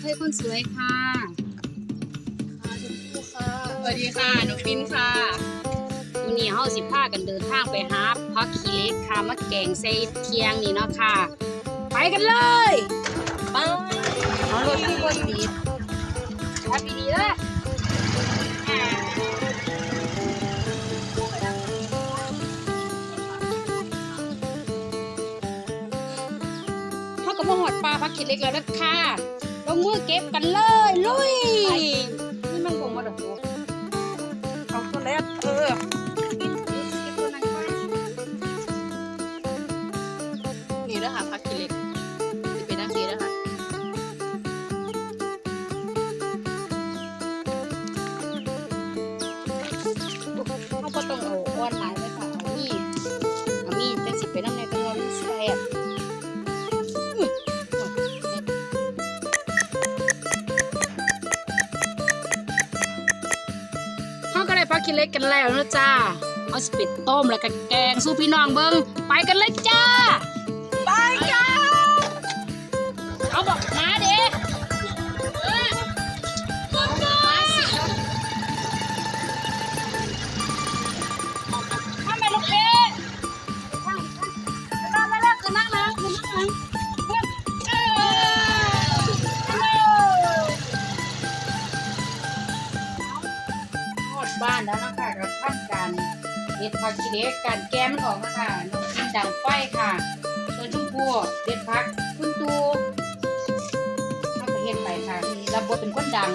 เฮ้ยคนสวยค่ะค่ะชมพู่ค่ะสวัสดีค่ะน้องปิ้นค่ะวันนี้เฮาสิพากันเดินทางไปหาพักขี้เหล็กค่ะมาแกงใส่เทียงนี่เนาะค่ะ ไปกันเลยไปเอารถทั้งคนดีขับดีๆเลยอ่าเขาก็มาหอดปลาพักขี้เหล็กแล้วนะค่ะ ลงมือเก็บกันเลยลุยนี่มันคงมาดอกเอาตัวแรกเออนี่เด้อค่ะพักกิเล็กเป็นนักสีเด้อค่ะเขาก็ต้องเอาอ้อนหลายเลยค่ะเอามีดเอามีดแต่สิไปน้ำในตัวมันแซ่บ ขาก็ได้เล็กกันแล้วนะจ้าเอาสปิดต้มแล้วก็แกงสู้พี่น้องเบิ้งไปกันเลยจ้าานแล้วนะคะเราทำการเด็ดผักชีเล็กการแก้มันออกนะคะน้องกินดังไฟค่ะส่วนชมพูเด็ดผักคุณตูถ้าก็เห็นไปค่ะรับบทเป็นคนดัง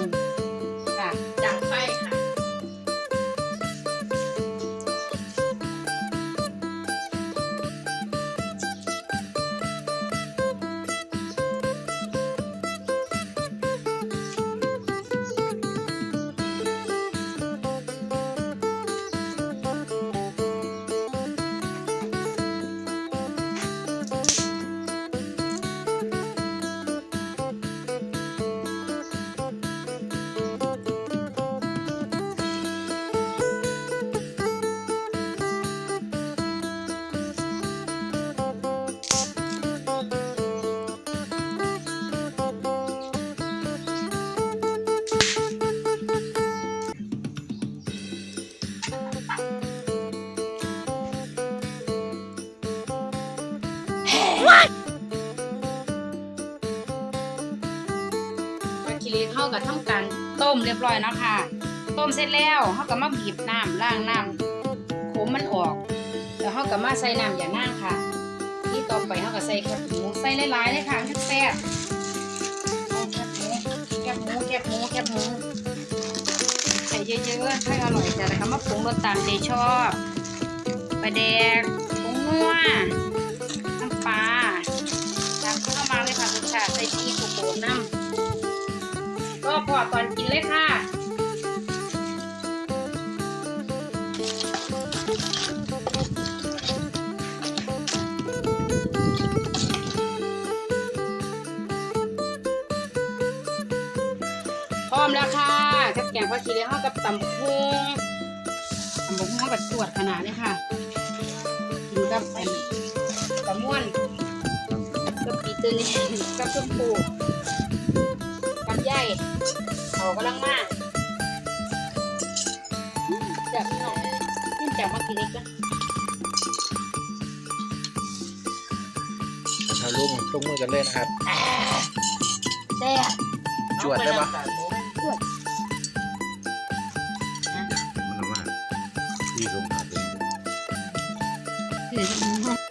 ากับทำการต้มเรียบร้อยแล้วค่ะ ต้มเสร็จแล้วเขาก็มาบีบน้ำล้างน้ำขมมันออก แล้วเขาก็มาใส่น้ำอย่างน่างค่ะ ที่ต่อไปเขาก็ใส่แคบหมูใส่หลายๆเลยค่ะมันแซ่บเอาแคบหมูแคบหมูแคบหมูแคบหมูใส่เยอะๆให้อร่อยจ้ะแล้วก็มาปรุงรสตามใจชอบปลาแดกผงนัว มแล้วค่ะกับแกงผักชีเหลืองเข้ากับตำบักหุ่งตำบักหุ่งเข้ากับตรวจขนาดนี้ค่ะกินกับอันตะม่วนกับปีเตอร์นี่กับชมพูกับใหญ่เขากำลังมาอืมแซ่บพี่น้องนี่แจ่วผักชีเล็กนะเอาลุงลงมือกันเลยนะครับ แซ่บ จวดได้ปะ มันว่าที่ลงหาเป็นคือ